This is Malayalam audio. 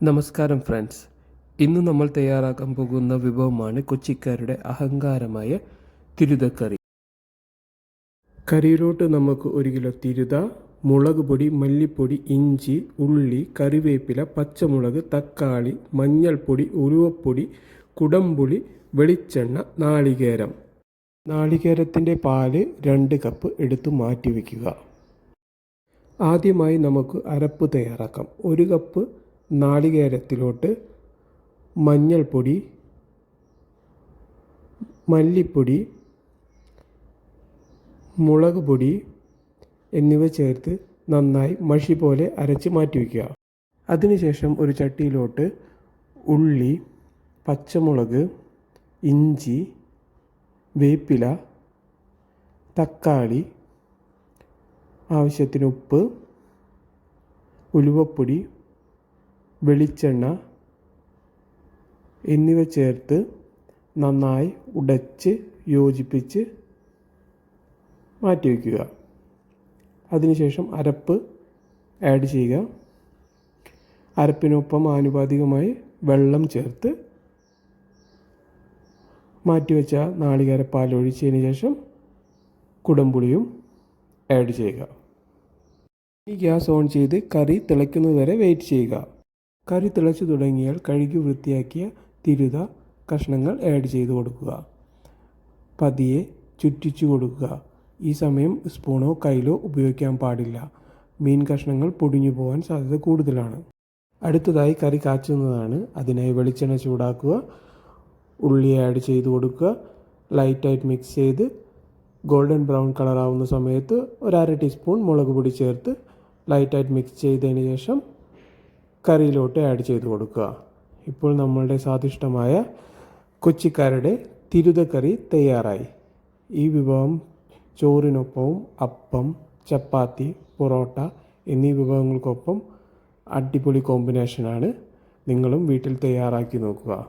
നമസ്കാരം ഫ്രണ്ട്സ് ഇന്ന് നമ്മൾ തയ്യാറാക്കാൻ പോകുന്ന വിഭവമാണ് കൊച്ചിക്കാരുടെ അഹങ്കാരമായ തിരുതക്കറി. കറിയിലോട്ട് നമുക്ക് ഒരു കിലോ തിരുത മുളക് പൊടി മല്ലിപ്പൊടി ഇഞ്ചി ഉള്ളി കറിവേപ്പില പച്ചമുളക് തക്കാളി മഞ്ഞൾപ്പൊടി ഉരുവപ്പൊടി കുടംപുളി വെളിച്ചെണ്ണ നാളികേരം. നാളികേരത്തിന്റെ പാൽ രണ്ട് കപ്പ് എടുത്ത് മാറ്റി വയ്ക്കുക ആദ്യമായി നമുക്ക് അരപ്പ് തയ്യാറാക്കാം. ഒരു കപ്പ് നാളികേരത്തിലോട്ട് മഞ്ഞൾപ്പൊടി മല്ലിപ്പൊടി മുളക് പൊടി എന്നിവ ചേർത്ത് നന്നായി മഷി പോലെ അരച്ച് മാറ്റി വയ്ക്കുക. അതിനുശേഷം ഒരു ചട്ടിയിലോട്ട് ഉള്ളി പച്ചമുളക് ഇഞ്ചി വേപ്പില തക്കാളി ആവശ്യത്തിന് ഉപ്പ് ഉലുവപ്പൊടി വെളിച്ചെണ്ണ എന്നിവ ചേർത്ത് നന്നായി ഉടച്ച് യോജിപ്പിച്ച് മാറ്റി വയ്ക്കുക അതിനുശേഷം അരപ്പ് ആഡ് ചെയ്യുക. അരപ്പിനൊപ്പം ആനുപാതികമായി വെള്ളം ചേർത്ത് മാറ്റിവെച്ച നാളികേരപ്പാൽ ഒഴിച്ചതിന് ശേഷം കുടംപുളിയും ആഡ് ചെയ്യുക. ഈ ഗ്യാസ് ഓൺ ചെയ്ത് കറി തിളയ്ക്കുന്നത് വരെ വെയിറ്റ് ചെയ്യുക. കറി തിളച്ചു തുടങ്ങിയാൽ കഴുകി വൃത്തിയാക്കിയ തിരുത കഷ്ണങ്ങൾ ആഡ് ചെയ്ത് കൊടുക്കുക. പതിയെ ചുറ്റിച്ചു കൊടുക്കുക. ഈ സമയം സ്പൂണോ കയ്യിലോ ഉപയോഗിക്കാൻ പാടില്ല. മീൻ കഷ്ണങ്ങൾ പൊടിഞ്ഞു പോകാൻ സാധ്യത കൂടുതലാണ്. അടുത്തതായി കറി കാച്ചുന്നതാണ്. അതിനായി വെളിച്ചെണ്ണ ചൂടാക്കുക. ഉള്ളി ആഡ് ചെയ്ത് കൊടുക്കുക. ലൈറ്റായിട്ട് മിക്സ് ചെയ്ത് ഗോൾഡൻ ബ്രൗൺ കളറാവുന്ന സമയത്ത് ഒരു അര ടീസ്പൂൺ മുളക് പൊടി ചേർത്ത് ലൈറ്റായിട്ട് മിക്സ് ചെയ്തതിന് ശേഷം കറിയിലോട്ട് ആഡ് ചെയ്ത് കൊടുക്കുക. ഇപ്പോൾ നമ്മളുടെ സ്വാദിഷ്ടമായ കൊച്ചിക്കാരുടെ തിരുതക്കറി തയ്യാറായി. ഈ വിഭവം ചോറിനൊപ്പവും അപ്പം ചപ്പാത്തി പൊറോട്ട എന്നീ വിഭവങ്ങൾക്കൊപ്പം അടിപൊളി കോമ്പിനേഷനാണ് നിങ്ങളും വീട്ടിൽ തയ്യാറാക്കി നോക്കുക.